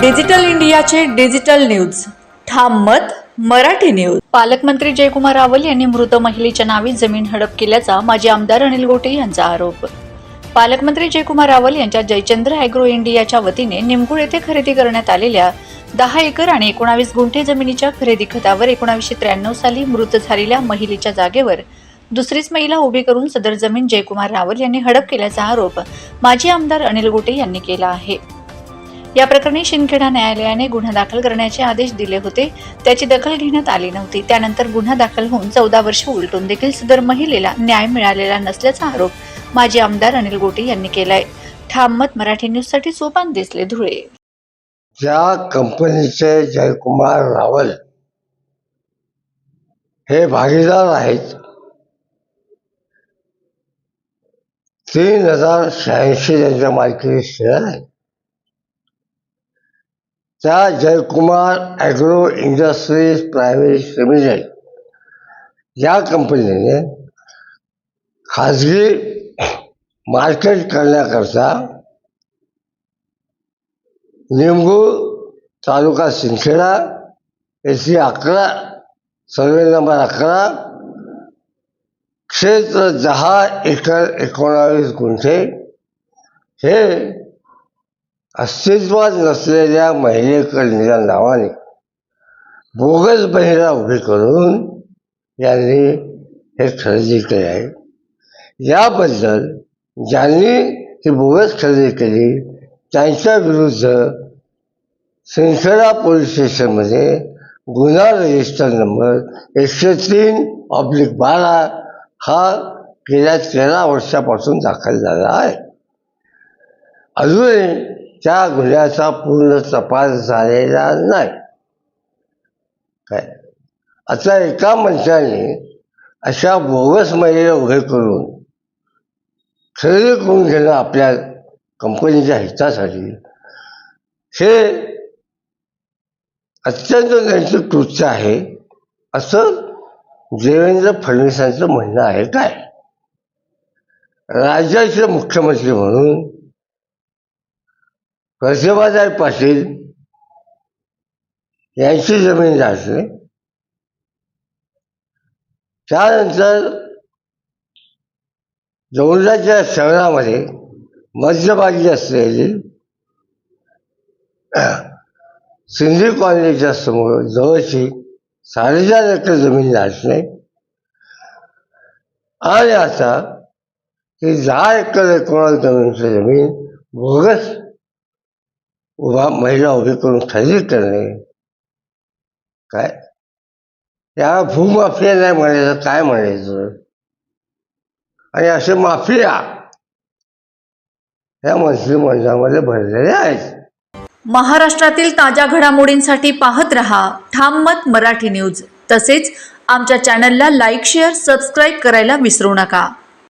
Digital इंडियाचे digital news. ठाम मत मराठी न्यूज. पालकमंत्री जयकुमार रावल यांनी मृत महिलेच्या नावे जमीन हडप केल्याचा माजी आमदार अनिल गोटे यांचा आरोप. पालकमंत्री जयकुमार रावल यांच्या जयचंद्र अॅग्रो इंडियाच्या वतीने निमगुळ येथे खरेदी करण्यात आलेल्या दहा एकर आणि एकोणावीस गुंठे जमिनीच्या खरेदी खतावर एकोणावीसशे त्र्याण्णव साली मृत झालेल्या महिलेच्या जागेवर दुसरीच महिला उभी करून सदर जमीन जयकुमार रावल यांनी हडप केल्याचा आरोप माजी आमदार अनिल गोटे यांनी केला आहे. या प्रकरणी शिंदखेडा न्यायालयाने गुन्हा दाखल करण्याचे आदेश दिले होते. त्याची दखल घेण्यात आली नव्हती. त्यानंतर गुन्हा दाखल होऊन चौदा वर्ष उलटून देखील सदर महिलेला न्याय मिळालेला नसल्याचा आरोप माजी आमदार अनिल गोटे यांनी केलाय. ठाम मत मराठी न्यूजसाठी सोपान दिसले धुळे. ज्या कंपनीचे जयकुमार रावल हे भागीदार आहेत तीन हजार शहाऐंशी त्यांच्या मालकीचे शेअर आहेत. त्या Jaykumar agro industries private limited या कंपनीने खाजगी मार्केट करण्याकरता निमगूळ तालुका सिंदखेडा एसी अकरा सर्वे नंबर अकरा क्षेत्र दहा एकर एकोणावीस गुंठे हे अस्तित्वात नसलेल्या महिलेकडच्या नावाने बोगस महिला उभी करून यांनी हे खरेदी केले आहे. याबद्दल ज्यांनी ती बोगस खरेदी केली त्यांच्या विरुद्ध सिंदखेडा पोलीस स्टेशनमध्ये गुन्हा रजिस्टर नंबर एकशे तीन ऑब्लिक बारा हा गेल्या तेरा वर्षापासून दाखल झाला आहे. अजूनही त्या गुन्ह्याचा पूर्ण तपास झालेला नाही. काय? आता एका माणसाने अशा बोगस महिला उभे करून खरेदी करून घेणं आपल्या कंपनीच्या हितासाठी हे अत्यंत नैतिक कृत्य आहे असं देवेंद्र फडणवीसांचं म्हणणं आहे काय? राज्याचे मुख्यमंत्री म्हणून कसबाजार पाटील यांची जमीन जाते. त्यानंतर जवळच्या शहरामध्ये मध्यभागी असलेली सिंधी कॉलनीच्या समोर जवळची साडेचार एकर जमीन लाटणे आणि आता ही दहा एकर एकोणास जमीनची जमीन बोगस किंवा महिला उभी करून खरेदी करणे. काय? या भूमाफिया नाही म्हणायचं काय म्हणायचं? आणि असे माफिया या मंत्रिमंडळामध्ये भरलेले आहेत. महाराष्ट्रातील ताज्या घडामोडींसाठी पाहत रहा ठाम मत मराठी न्यूज. तसेच आमच्या चॅनलला लाईक शेअर सबस्क्राईब करायला विसरू नका.